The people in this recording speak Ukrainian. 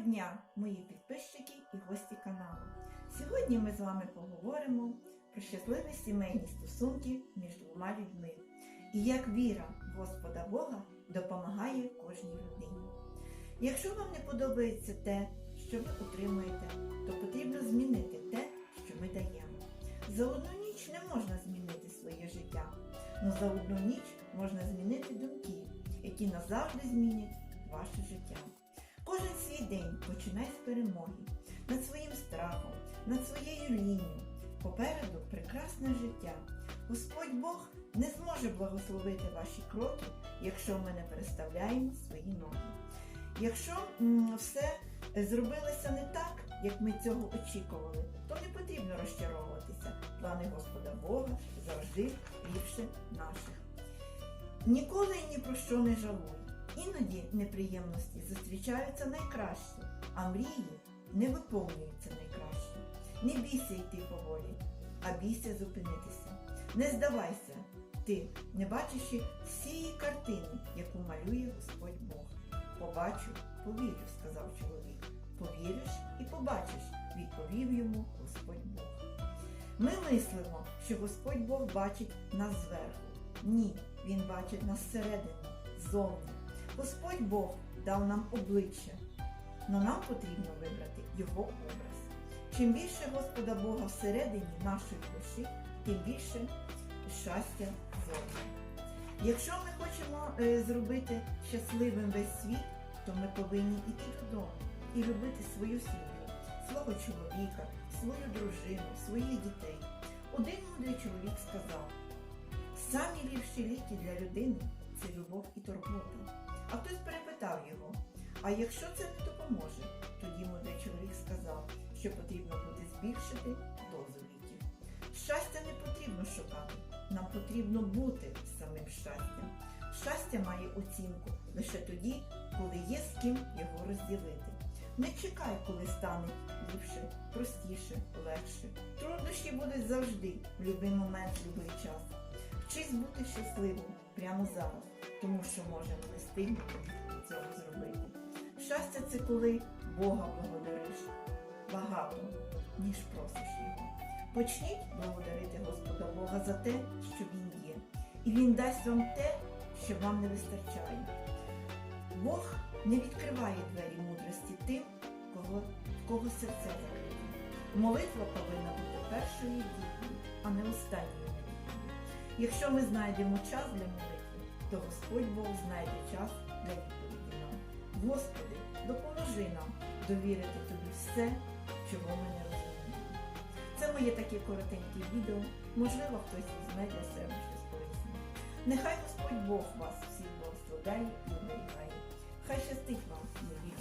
дня, мої підписчики і гості каналу. Сьогодні ми з вами поговоримо про щасливі сімейні стосунки між двома людьми і як віра в Господа Бога допомагає кожній людині. Якщо вам не подобається те, що ви отримуєте, то потрібно змінити те, що ми даємо. За одну ніч не можна змінити своє життя, але за одну ніч можна змінити думки, які назавжди змінять ваше життя. Кожен свій день починай з перемоги над своїм страхом, над своєю лінією. Попереду прекрасне життя. Господь Бог не зможе благословити ваші кроки, якщо ми не переставляємо свої ноги. Якщо все зробилося не так, як ми цього очікували, то не потрібно розчаровуватися. Плани Господа Бога завжди ліпше наших. Ніколи і ні про що не жалуй. Іноді неприємності зустрічаються найкраще, а мрії не виповнюються найкраще. Не бійся йти поволі, а бійся зупинитися. Не здавайся, ти, не бачачи всієї картини, яку малює Господь Бог. Побачу, повірю, сказав чоловік. Повіриш і побачиш, відповів йому Господь Бог. Ми мислимо, що Господь Бог бачить нас зверху. Ні, Він бачить нас зсередини, ззовні. Господь Бог дав нам обличчя, але нам потрібно вибрати Його образ. Чим більше Господа Бога всередині нашої душі, тим більше щастя зовні. Якщо ми хочемо е, зробити щасливим весь світ, то ми повинні йти додому і любити свою сім'ю, свого чоловіка, свою дружину, своїх дітей. Один мудрий чоловік сказав: самі ліпші ліки для людини це любов і турбота. А хтось перепитав його, а якщо це не допоможе, тоді мудрий чоловік сказав, що потрібно буде збільшити дозу ліків. Щастя не потрібно шукати, нам потрібно бути самим щастям. Щастя має оцінку лише тоді, коли є з ким його розділити. Не чекай, коли стане ліпше, простіше, легше. Труднощі будуть завжди, в будь-який момент, в будь-який час. Вчись бути щасливим прямо зараз, тому що можемо не встигнути цього зробити. Щастя це коли Бога благодариш багато, ніж просиш Його. Почніть благодарити Господа Бога за те, що Він є, і Він дасть вам те, що вам не вистачає. Бог не відкриває двері мудрості тим, кого, кого серце закрите. Молитва повинна бути першою дією, а не останньою. Якщо ми знайдемо час для молитви, то Господь Бог знайде час для відповіді нам. Господи, допоможи нам довірити Тобі все, чого ми не розуміємо. Це моє таке коротеньке відео. Можливо, хтось візьме для себе щось корисне. Нехай Господь Бог вас всіх благословляє і оберігає. Хай щастить вам, люди.